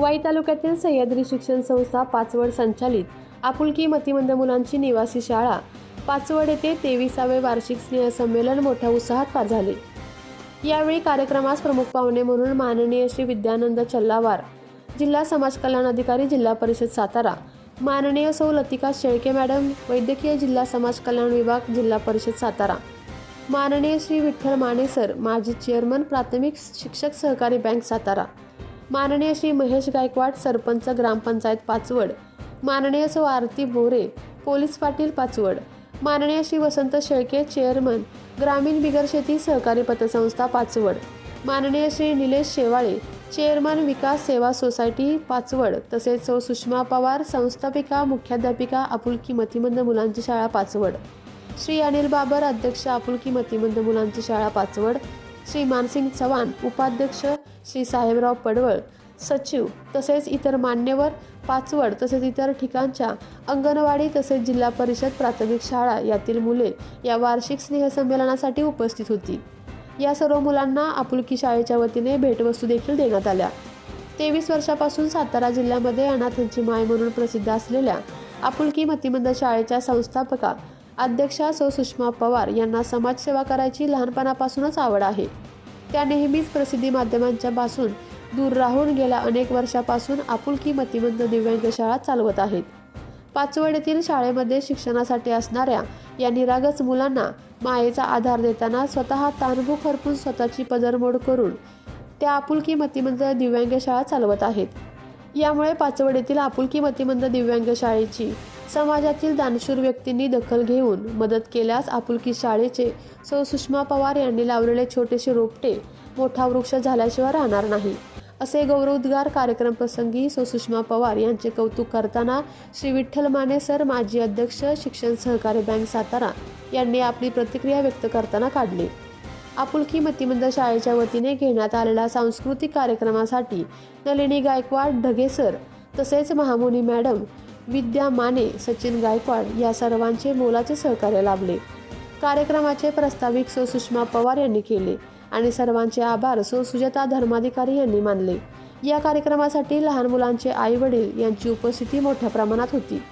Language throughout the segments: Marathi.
वाई तालुक्यातील सह्याद्री शिक्षण संस्था पाचवड संचालित आपुलकी मतिमंद मुलांची निवासी शाळा पाचवड येथे तेविसावे वार्षिक स्नेहसंमेलन मोठ्या उत्साहात पार झाले. यावेळी कार्यक्रमास प्रमुख पाहुणे म्हणून माननीय श्री विद्यानंद चल्लावार जिल्हा समाज कल्याण अधिकारी जिल्हा परिषद सातारा माननीय सौ लतिका शेळके मॅडम वैद्यकीय जिल्हा समाज कल्याण विभाग जिल्हा परिषद सातारा माननीय श्री विठ्ठल माने सर माजी चेअरमन प्राथमिक शिक्षक सहकारी बँक सातारा माननीय श्री महेश गायकवाड सरपंच ग्रामपंचायत पाचवड. माननीय सौ आरती बोरे पोलीस पाटील पाचवड. माननीय श्री वसंत शेळके चेअरमन ग्रामीण बिगर शेती सहकारी पतसंस्था पाचवड. माननीय श्री निलेश शेवाळे चेअरमन विकास सेवा सोसायटी पाचवड तसेच सौ सुषमा पवार संस्थापिका मुख्याध्यापिका आपुलकी मतिमंद मुलांची शाळा पाचवड. श्री अनिल बाबर अध्यक्ष आपुलकी मतिमंद मुलांची शाळा पाचवड. श्री मानसिंग चव्हाण उपाध्यक्ष श्री साहेबराव पडवळ सचिव तसेच इतर मान्यवर पाचवड तसेच इतर ठिकाणच्या अंगणवाडी तसेच जिल्हा परिषद प्राथमिक शाळा यातील मुले या वार्षिक स्नेहसंमेलनासाठी उपस्थित होती. या सर्व मुलांना आपुलकी शाळेच्या वतीने भेटवस्तू देखील देण्यात आल्या. तेवीस वर्षापासून सातारा जिल्ह्यामध्ये अनाथांची माय म्हणून प्रसिद्ध असलेल्या आपुलकी मतिमंद शाळेच्या संस्थापका अध्यक्षा सौ सुषमा पवार यांना समाजसेवा करायची लहानपणापासूनच आवड आहे. त्या नेहमीच प्रसिद्धी माध्यमांच्या पासून दूर राहून गेल्या अनेक वर्षापासून आपुलकी मतिमंद दिव्यांग शाळा चालवत आहेत. पाचवड येथील शाळेमध्ये शिक्षणासाठी असणाऱ्या या निरागस मुलांना मायेचा आधार देताना स्वतः तानभूक हरपून स्वतःची पदरमोड करून त्या आपुलकी मतिमंद दिव्यांग शाळा चालवत आहेत. यामुळे पाचवड येथील आपुलकी मतिमंद दिव्यांग शाळेची समाजातील दानशूर व्यक्तींनी दखल घेऊन मदत केल्यास आपुलकी शाळेचे सौ सुषमा पवार यांनी लावलेले छोटेसे रोपटे मोठा वृक्ष झाल्याशिवाय राहणार नाही. असे गौरवोद्गार कार्यक्रम प्रसंगी सौ सुषमा पवार यांचे कौतुक करताना श्री विठ्ठल माने सर माजी अध्यक्ष शिक्षण सहकारी बँक सातारा यांनी आपली प्रतिक्रिया व्यक्त करताना काढले. आपुलकी मतिमंद शाळेच्या वतीने घेण्यात आलेल्या सांस्कृतिक कार्यक्रमासाठी नलिनी गायकवाड ढगेसर तसेच महामुनी मॅडम विद्या माने सचिन गायकवाड या सर्वांचे मोलाचे सहकार्य लाभले. कार्यक्रमाचे प्रस्ताविक सौ सुषमा पवार यांनी केले आणि सर्वांचे आभार सौ सुजाता धर्माधिकारी यांनी मानले. या कार्यक्रमासाठी लहान मुलांचे आई वडील यांची उपस्थिती मोठ्या प्रमाणात होती.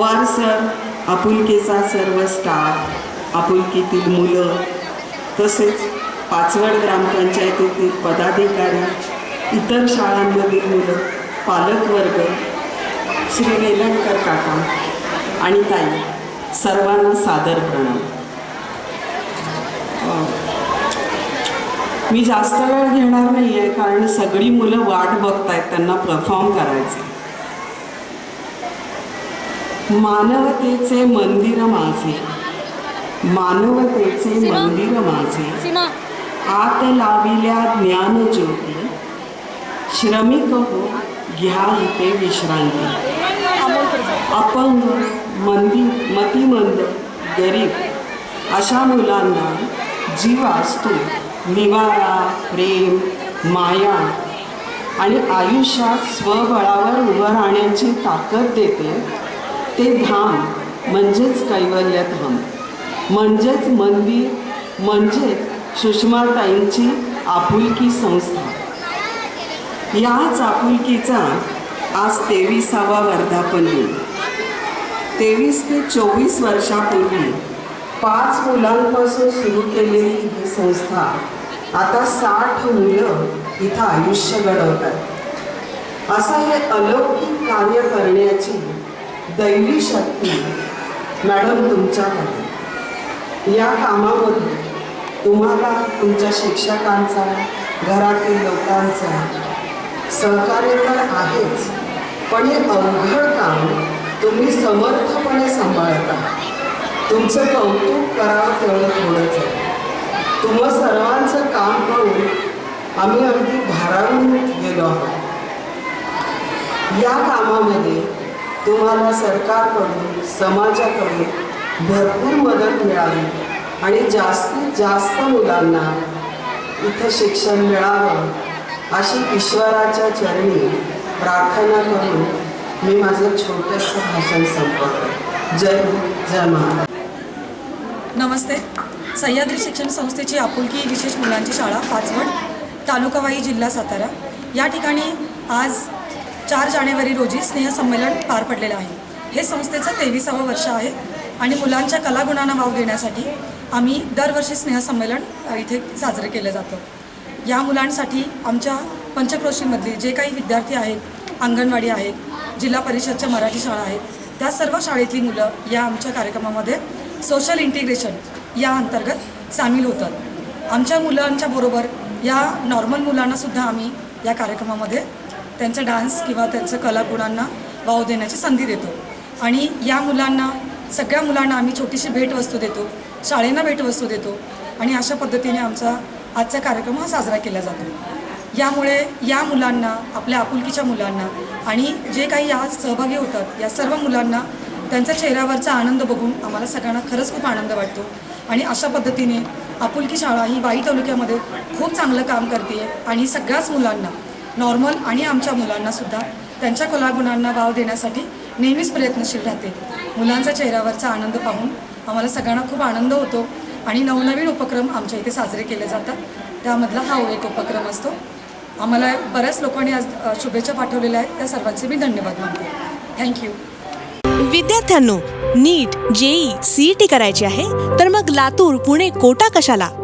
पवार सर आपुलकीचा सर्व स्टाफ आपुलकीतील मुलं तसेच पाचवड ग्रामपंचायतीतील पदाधिकारी इतर शाळांमधील मुलं पालकवर्ग श्री वेलणकर काका आणि ताई सर्वांना सादर प्रणाम. मी जास्त वेळ घेणार नाही आहे कारण सगळी मुलं वाट बघत आहेत त्यांना परफॉर्म करायचं मानवतेचे मंदिर माझे. मानवतेचे मंदिर माझे. आत लाविल्या ज्ञानज्योती. श्रमिक हो घ्या इथे विश्रांती. अपंग मंदी मतिमंद गरीब. अशा मुलांना जीव असतो निवारा प्रेम माया आणि आयुष्यात स्वबळावर उभं राहण्याची ताकद देते. ते धाम म्हणजेच कैवल्य धाम. म्हणजेच मंदिर म्हणजेच सुषमाताईंची आपुलकी संस्था. याच आपुलकीचा आज तेविसावा वर्धापन दिन. तेवीस ते चोवीस वर्षापूर्वी पाच मुलांपासून सुरू केलेली ही संस्था आता साठ मुलं इथं आयुष्य घडवतात. असं हे अलौकिक कार्य करण्याची दैवी शक्ती. मॅडम तुमच्याकडे या कामामध्ये तुम्हाला तुमच्या शिक्षकांचा घरातील लोकांचा सहकार्य तर आहेच पण हे अवघड काम तुम्ही समर्थपणे सांभाळता तुमचं कौतुक करावं तेवढं थोडंच आहे. तुम्हा सर्वांचं काम करून आम्ही अगदी भारावून गेलो आहोत. या कामामध्ये तुम्हाला सरकारकडून समाजाकडून भरपूर मदत मिळावी आणि जास्तीत जास्त मुलांना इथं शिक्षण मिळावं अशी ईश्वराच्या चरणी प्रार्थना करून मी माझं छोटंसं भाषण संपवतो. जय जय महाराष्ट्र. नमस्ते. सह्याद्री शिक्षण संस्थेची आपुलकी विशेष मुलांची शाळा पाचवड तालुकावाई जिल्हा सातारा. या ठिकाणी आज चार जानेवारी रोजी स्नेहसंमेलन पार पडलेलं आहे. हे संस्थेचं तेविसावं वर्ष आहे आणि मुलांच्या कलागुणांना वाव देण्यासाठी आम्ही दरवर्षी स्नेहसंमेलन इथे साजरं केलं जातं. या मुलांसाठी आमच्या पंचक्रोशीमधले जे काही विद्यार्थी आहेत अंगणवाडी आहेत जिल्हा परिषदच्या मराठी शाळा आहेत त्या सर्व शाळेतली मुलं या आमच्या कार्यक्रमामध्ये सोशल इंटिग्रेशन या अंतर्गत सामील होतात. आमच्या मुलांच्या बरोबर या नॉर्मल मुलांनासुद्धा आम्ही या कार्यक्रमामध्ये त्यांचा डान्स किंवा त्यांचं कलागुणांना वाव देण्याची संधी देतो. आणि या मुलांना सगळ्या मुलांना आम्ही छोटीशी भेटवस्तू देतो शाळेंना भेटवस्तू देतो आणि अशा पद्धतीने आमचा आजचा कार्यक्रम हा साजरा केला जातो. यामुळे या मुलांना आपल्या आपुलकीच्या मुलांना आणि जे काही आज सहभागी होतात या सर्व मुलांना त्यांच्या चेहऱ्यावरचा आनंद बघून आम्हाला सगळ्यांना खरंच खूप आनंद वाटतो. आणि अशा पद्धतीने आपुलकी शाळा ही वाई तालुक्यामध्ये खूप चांगलं काम करते आणि सगळ्याच मुलांना नॉर्मल आणि आमच्या मुलांनासुद्धा त्यांच्या कलागुणांना वाव देण्यासाठी नेहमीच प्रयत्नशील राहते. मुलांचा चेहऱ्यावरचा आनंद पाहून आम्हाला सगळ्यांना खूप आनंद होतो आणि नवनवीन उपक्रम आमच्या इथे साजरे केले जातात. त्यामधला हा एक उपक्रम असतो. आम्हाला बऱ्याच लोकांनी आज शुभेच्छा पाठवलेल्या आहेत. त्या सर्वांचे मी धन्यवाद मानते. थँक्यू विद्यार्थ्यांनो नीट जेई सीईटी करायची आहे. तर मग लातूर पुणे कोटा कशाला?